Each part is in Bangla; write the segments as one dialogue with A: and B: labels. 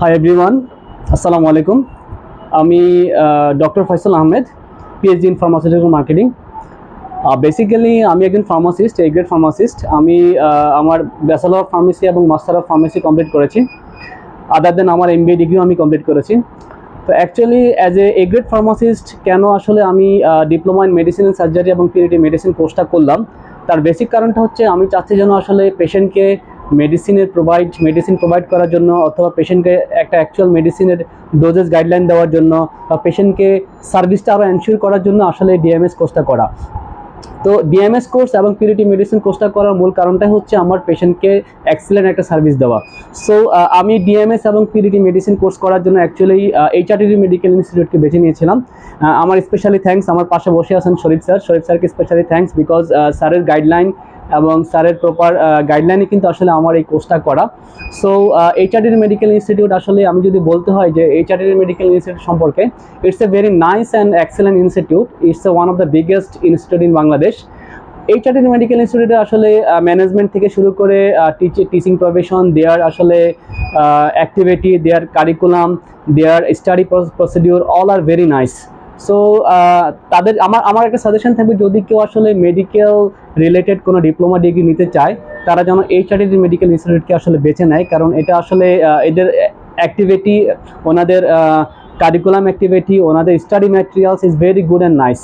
A: হাই এভরিওয়ান আসসালামু আলাইকুম আমি doctor Faisal Ahmed PhD in pharmaceutical marketing basically আমি একজন ফার্মাসিস্ট এ গ্রেড ফার্মাসিস্ট আমি আমার ব্যাচেলর অফ ফার্মেসি এবং মাস্টার অফ ফার্মেসি কমপ্লিট করেছি। আদার দেন আমার এমবিএ ডিগ্রিও আমি কমপ্লিট করেছি। তো actually as a A grade pharmacist কেন আসলে আমি ডিপ্লোমা ইন মেডিসিন সার্জারি এবং পিএইচডি মেডিসিন কোর্সটা করলাম? তার বেসিক কারণটা হচ্ছে, আমি চাচ্ছি যেন আসলে পেশেন্টকে মেডিসিনের প্রোভাইড মেডিসিন প্রোভাইড করার জন্য অথবা পেশেন্টকে একটা অ্যাকচুয়াল মেডিসিনের ডোজেস গাইডলাইন দেওয়ার জন্য বা পেশেন্টকে সার্ভিসটা আরও এনশিওর করার জন্য আসলে ডিএমএস কোর্সটা করা। তো ডিএমএস কোর্স এবং পিরিটি মেডিসিন কোর্সটা করার মূল কারণটাই হচ্ছে আমার পেশেন্টকে এক্সেলেন্ট একটা সার্ভিস দেওয়া। সো আমি ডিএমএস এবং পিরিটি মেডিসিন কোর্স করার জন্য অ্যাকচুয়ালি এইচআরটি মেডিকেল ইনস্টিটিউটকে বেছে নিয়েছিলাম। আমার স্পেশালি থ্যাঙ্কস আমার পাশে বসে আছেন শরীফ স্যার শরীফ স্যারকে স্পেশালি থ্যাঙ্কস বিকজ স্যারের গাইডলাইন এবং স্যারের প্রপার গাইডলাইনে কিন্তু আসলে আমার এই কোর্সটা করা। সো এইচআরটি মেডিকেল ইনস্টিটিউট আসলে আমি যদি বলতে হয় যে এইচআরটি মেডিকেল ইনস্টিটিউট সম্পর্কে it's a very nice and excellent institute it's a one of the biggest institute in Bangladesh HRT medical ইনস্টিটিউটে আসলে ম্যানেজমেন্ট থেকে শুরু করে টিচিং প্রফেশন দেয়ার আসলে activity there curriculum there study procedure all are very nice so তাদের, আমার আমার একটা সাজেশন থাকবে, যদি কেউ আসলে মেডিকেল রিলেটেড কোনো ডিপ্লোমা ডিগ্রি নিতে চায়, তারা যেন এইচআরটি মেডিকেল ইনস্টিটিউটকে আসলে বেছে নেয়। কারণ এটা আসলে এদের অ্যাক্টিভিটি ওনাদের কারিকুলাম অ্যাক্টিভিটি ওনাদের study materials is very good and nice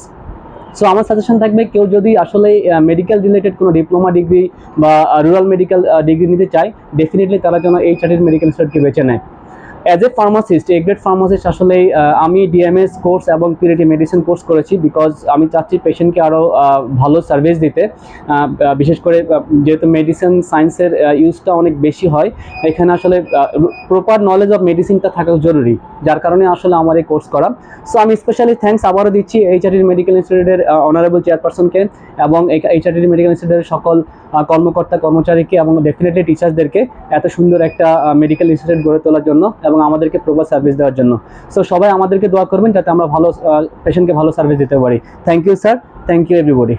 A: so আমার সাজেশন থাকবে কেউ যদি আসলে মেডিকেল রিলেটেড কোনো ডিপ্লোমা ডিগ্রি বা রুরাল মেডিকেল ডিগ্রি নিতে চায় ডেফিনেটলি তারা যেন এই চার্টেড মেডিকেল ইনস্টিটিউটকে বেছে নেয়। As a pharmacist A grade pharmacist আসলে আমি ডিএমএস কোর্স এবং পিরিটি মেডিসিন কোর্স করেছি বিকজ আমি চাচ্ছি পেশেন্টকে আরও ভালো সার্ভিস দিতে। বিশেষ করে যেহেতু মেডিসিন সায়েন্সের ইউজটা অনেক বেশি হয়, এখানে আসলে প্রপার নলেজ অফ মেডিসিনটা থাকা জরুরি। যার কারণে আসলে আমার এই কোর্স করা। সো আমি স্পেশালি থ্যাঙ্কস আবারও দিচ্ছি এইচআরটি মেডিকেল ইনস্টিটিউটের অনারেবল চেয়ারপারসনকে এবং এইচআরটি মেডিকেল ইনস্টিটিউটের সকল কর্মকর্তা, কর্মচারীকে এবং ডেফিনেটলি টিচার্সদেরকে এত সুন্দর একটা মেডিকেল ইনস্টিটিউট গড়ে তোলার জন্য এবং আমাদেরকে প্রপার সার্ভিস দেওয়ার জন্য। সো সবাই আমাদেরকে দোয়া করবেন যাতে আমরা ভালো পেশেন্টকে ভালো সার্ভিস দিতে পারি। Thank you sir thank you everybody